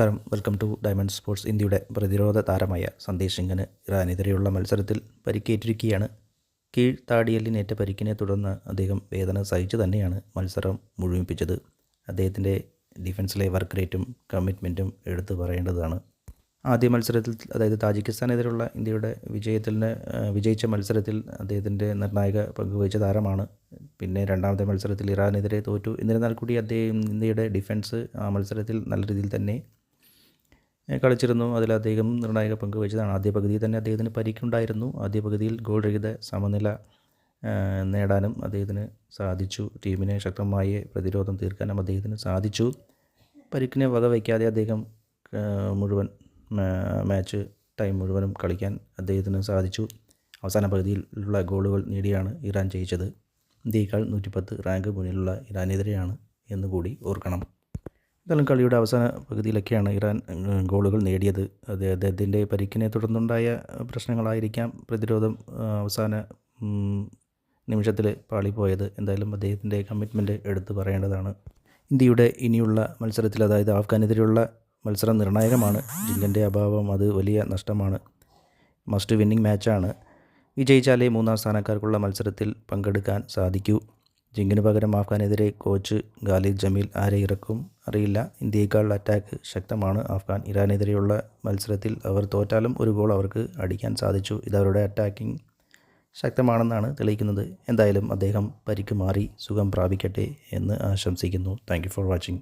നമസ്കാരം. Welcome to diamond sports ഇന്ത്യയുടെ പ്രതിരോധ താരമായ സന്ദേശ് സിംഗിന് ഇറാനെതിരെയുള്ള മത്സരത്തിൽ പരിക്കേറ്റിരിക്കുകയാണ്. കീഴ് താടിയലിനേറ്റ പരിക്കിനെ തുടർന്ന് അദ്ദേഹം വേദന സഹിച്ചു തന്നെയാണ് മത്സരം മുഴുമിപ്പിച്ചത്. അദ്ദേഹത്തിന്റെ ഡിഫൻസിലെ വർക്ക് റേറ്റും കമ്മിറ്റ്മെന്റും എടുത്തു പറയേണ്ടതാണ്. ആദ്യ മത്സരത്തിൽ അതായത് താജിക്കിസ്ഥാനെതിരെയുള്ള ഇന്ത്യയുടെ വിജയത്തിന് വിജയിച്ച മത്സരത്തിൽ അദ്ദേഹത്തിന്റെ നിർണായക പങ്കുവഹിച്ച താരമാണ്. പിന്നെ രണ്ടാമത്തെ മത്സരത്തിൽ ഇറാനെതിരെ തോറ്റു. എന്നിരുന്നാൽ കൂടി അദ്ദേഹം ഇന്ത്യയുടെ ഡിഫൻസ് ആ മത്സരത്തിൽ നല്ല രീതിയിൽ തന്നെ കളിച്ചിരുന്നു. അതിൽ അദ്ദേഹം നിർണായക പങ്ക് വഹിച്ചതാണ്. ആദ്യ പകുതിയിൽ തന്നെ അദ്ദേഹത്തിന് പരിക്കുണ്ടായിരുന്നു. ആദ്യ പകുതിയിൽ ഗോൾ രഹിത സമനില നേടാനും അദ്ദേഹത്തിന് സാധിച്ചു. ടീമിനെ ശക്തമായ പ്രതിരോധം തീർക്കാനും അദ്ദേഹത്തിന് സാധിച്ചു. പരിക്കിനെ വകവയ്ക്കാതെ അദ്ദേഹം മുഴുവൻ മാച്ച് ടൈം മുഴുവനും കളിക്കാൻ അദ്ദേഹത്തിന് സാധിച്ചു. അവസാന പകുതിയിലുള്ള ഗോളുകൾ നേടിയാണ് ഇറാൻ ജയിച്ചത്. ഇന്ത്യയേക്കാൾ നൂറ്റിപ്പത്ത് റാങ്ക് മുന്നിലുള്ള ഇറാനെതിരെയാണ് എന്നുകൂടി ഓർക്കണം. എന്തായാലും കളിയുടെ അവസാന പകുതിയിലൊക്കെയാണ് ഇറാൻ ഗോളുകൾ നേടിയത്. അത് അദ്ദേഹത്തിന്റെ പരിക്കിനെ തുടർന്നുണ്ടായ പ്രശ്നങ്ങളായിരിക്കാം പ്രതിരോധം അവസാന നിമിഷത്തിൽ പാളിപ്പോയത്. എന്തായാലും അദ്ദേഹത്തിന്റെ കമ്മിറ്റ്മെന്റ് എടുത്തു പറയേണ്ടതാണ്. ഇന്ത്യയുടെ ഇനിയുള്ള മത്സരത്തിൽ അതായത് ആഫ്ഗാനെതിരെയുള്ള മത്സരം നിർണായകമാണ്. ജിങ്കന്റെ അഭാവം അത് വലിയ നഷ്ടമാണ്. Must winning മാച്ചാണ്. വിജയിച്ചാലേ മൂന്നാം സ്ഥാനക്കാർക്കുള്ള മത്സരത്തിൽ പങ്കെടുക്കാൻ സാധിക്കൂ. ജിങ്കിന് പകരം അഫ്ഗാനെതിരെ കോച്ച് ഖാലിദ് ജമീൽ ആരെ ഇറക്കും അറിയില്ല. ഇന്ത്യയേക്കാൾ അറ്റാക്ക് ശക്തമാണ് അഫ്ഗാൻ ഇറാനെതിരെയുള്ള മത്സരത്തിൽ അവർ തോറ്റാലും ഒരു ഗോൾ അവർക്ക് അടിക്കാൻ സാധിച്ചു. ഇതവരുടെ അറ്റാക്കിംഗ് ശക്തമാണെന്നാണ് തെളിയിക്കുന്നത്. എന്തായാലും അദ്ദേഹം പരിക്ക് മാറി സുഖം പ്രാപിക്കട്ടെ എന്ന് ആശംസിക്കുന്നു. Thank for watching